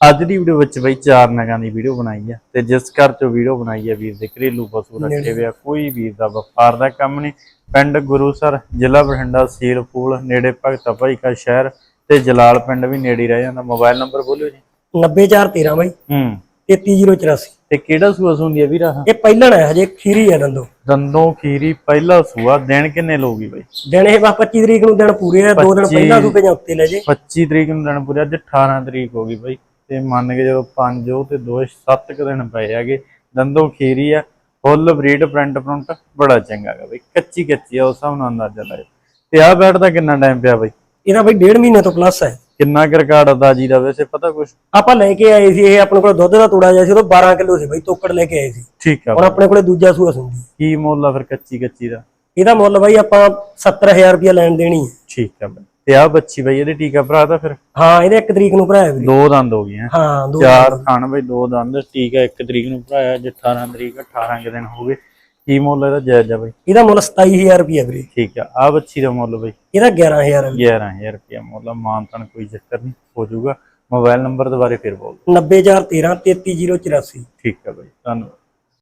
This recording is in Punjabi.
ਅੱਜ ਦੀ ਵੀਡੀਓ ਵਿੱਚ ਬਈ ਚਾਰ ਨਗਾਂ ਦੀ ਵੀਡੀਓ ਬਣਾਈ ਆ ਤੇ ਜਿਸ ਘਰ ਚੋਂ ਵੀਡੀਓ ਬਣਾਈ ਆ ਵੀਰ ਦੇ ਘਰੇਲੂ ਪਸ਼ੂ ਰੱਖੇ ਹੋਏ ਆ ਕੋਈ ਵੀਰ ਦਾ ਵਪਾਰ ਦਾ ਕੰਮ ਨਹੀਂ। ਪਿੰਡ ਗੁਰੂਸਰ ਜ਼ਿਲ੍ਹਾ ਬਠਿੰਡਾ ਸੀਲ ਪੂਲ ਨੇੜੇ ਭਗਤਾ ਭਾਈ ਕਾ ਸ਼ਹਿਰ ਤੇ ਜਲਾਲ ਪਿੰਡ ਵੀ ਨੇੜੇ ਰਹਿ ਜਾਂਦਾ। ਮੋਬਾਈਲ ਨੰਬਰ ਬੋਲਿਓ ਜੀ। 90413 ਬਾਈ। ਹੂੰ। 33084 ਤੇ ਕਿਹੜਾ ਸੂਆ ਸੁੰਦੀ ਆ ਵੀਰ ਇਹ ਪਹਿਲਣ ਹੈ ਹਜੇ ਖੀਰੀ ਹੈ ਦੰਦੋ। ਦੰਦੋਂ ਖੀਰੀ ਪਹਿਲਾ ਸੂਆ। ਦਿਨ ਕਿੰਨੇ ਲੋਗੀ ਬਈ? ਦਿਨ ਇਹ ਬਸ 25 ਤਰੀਕ ਨੂੰ ਦਿਨ ਪੂਰੇ ਆ ਦੋ ਦਿਨ 25 ਪਹਿਲਾਂ ਸੂਪੇ ਜਾਂ ਉੱਤੇ ਲੈ ਜੇ। 25 ਤਰੀਕ ਨੂੰ ਦਿਨ ਪੂਰਾ ਅੱਜ 18 ਤਰੀਕ ਹੋ ਗਈ ਬਈ। ਤੇ ਮੰਨ ਕੇ ਜਦੋਂ 5 ਉਹ ਤੇ 2 7 ਕੁ ਦਿਨ ਪਏ ਹੈਗੇ। ਦੰਦੋਂ ਖੀਰੀ ਆ ਫੁੱਲ ਬਰੀਡ ਪ੍ਰਿੰਟ ਪ੍ਰਿੰਟ ਬੜਾ ਚੰਗਾ ਹੈਗਾ ਬਈ ਕੱਚੀ ਕੱਚੀ ਆ ਉਸ ਹਿਸਾਬ ਨਾਲ ਅੰਦਾਜ਼ਾ ਲਾਇਓ। ਤੇ ਆਹ ਬੈਠ ਦਾ ਕਿੰਨਾ ਟਾਈਮ ਪਿਆ ਬਈ? ਇਹਦਾ ਬਾਈ ਡੇਢ ਮਹੀਨੇ ਤੋਂ ਪਲੱਸ ਹੈ ਕਿੰਨਾ ਕੁ ਰਿਕਾਰਡ ਦਾ ਜੀ ਦਾ ਵੈਸੇ ਪਤਾ ਕੁਛ? ਆਪਾਂ ਲੈ ਕੇ ਆਏ ਸੀ ਇਹ ਆਪਣੇ ਕੋਲ ਦੁੱਧ ਦਾ ਤੋੜਾ ਜਿਹਾ ਸੀ ਉਹ 12 ਕਿਲੋ ਸੀ ਬਾਈ ਤੋਕੜ ਲੈ ਕੇ ਆਏ ਸੀ। ਠੀਕ ਆ ਹੁਣ ਆਪਣੇ ਕੋਲੇ ਦੂਜਾ ਸੂਆ ਸੁੰਦੀ ਕੀ ਮੁੱਲ ਆ ਫਿਰ ਕੱਚੀ ਕੱਚੀ ਦਾ? ਇਹਦਾ ਮੁੱਲ ਬਾਈ ਆਪਾਂ 70000 ਰੁਪਇਆ ਲੈਣ ਦੇਣੀ ਹੈ। ਠੀਕ ਆ ਬਈ। ਤੇ ਆਹ ਬੱਚੀ ਬਈ ਇਹਦੇ ਟੀਕਾ ਭਰਾ ਤਾਂ ਫਿਰ? ਹਾਂ ਇਹਦੇ 1 ਤਰੀਕ ਨੂੰ ਭਰਾਇਆ ਵੀਰੇ। ਦੋ ਦੰਦ ਹੋ ਗਏ ਹੈ ਹਾਂ ਦੋ ਚਾਰ ਖਾਣ ਬਈ ਦੋ ਦੰਦ ਟੀਕਾ 1 ਤਰੀਕ ਨੂੰ ਭਰਾਇਆ ਜੇ 18 ਤਰੀਕ 18 ਕੁ ਦਿਨ ਹੋ ਗਏ। ਕੀ ਮੁੱਲ ਇਹਦਾ ਜਾਇਜ਼ ਆ ਬਈ? ਇਹਦਾ ਮੁੱਲ 27000 ਰੁਪਇਆ ਵੀਰੇ। ਠੀਕ ਆ ਆ ਬੱਚੀ ਦਾ ਮੁੱਲ ਬਈ। ਇਹਦਾ 11000 ਹੈ 11000 ਰੁਪਇਆ ਮੁੱਲ ਮਾਨਤਨ ਕੋਈ ਚੱਕਰ ਨਹੀਂ ਹੋ ਜਾਊਗਾ। ਮੋਬਾਈਲ ਨੰਬਰ ਦੁਬਾਰੇ ਫਿਰ ਬੋਲ 90413 33084 ਠੀਕ ਆ ਬਈ ਧੰਨਵਾਦ।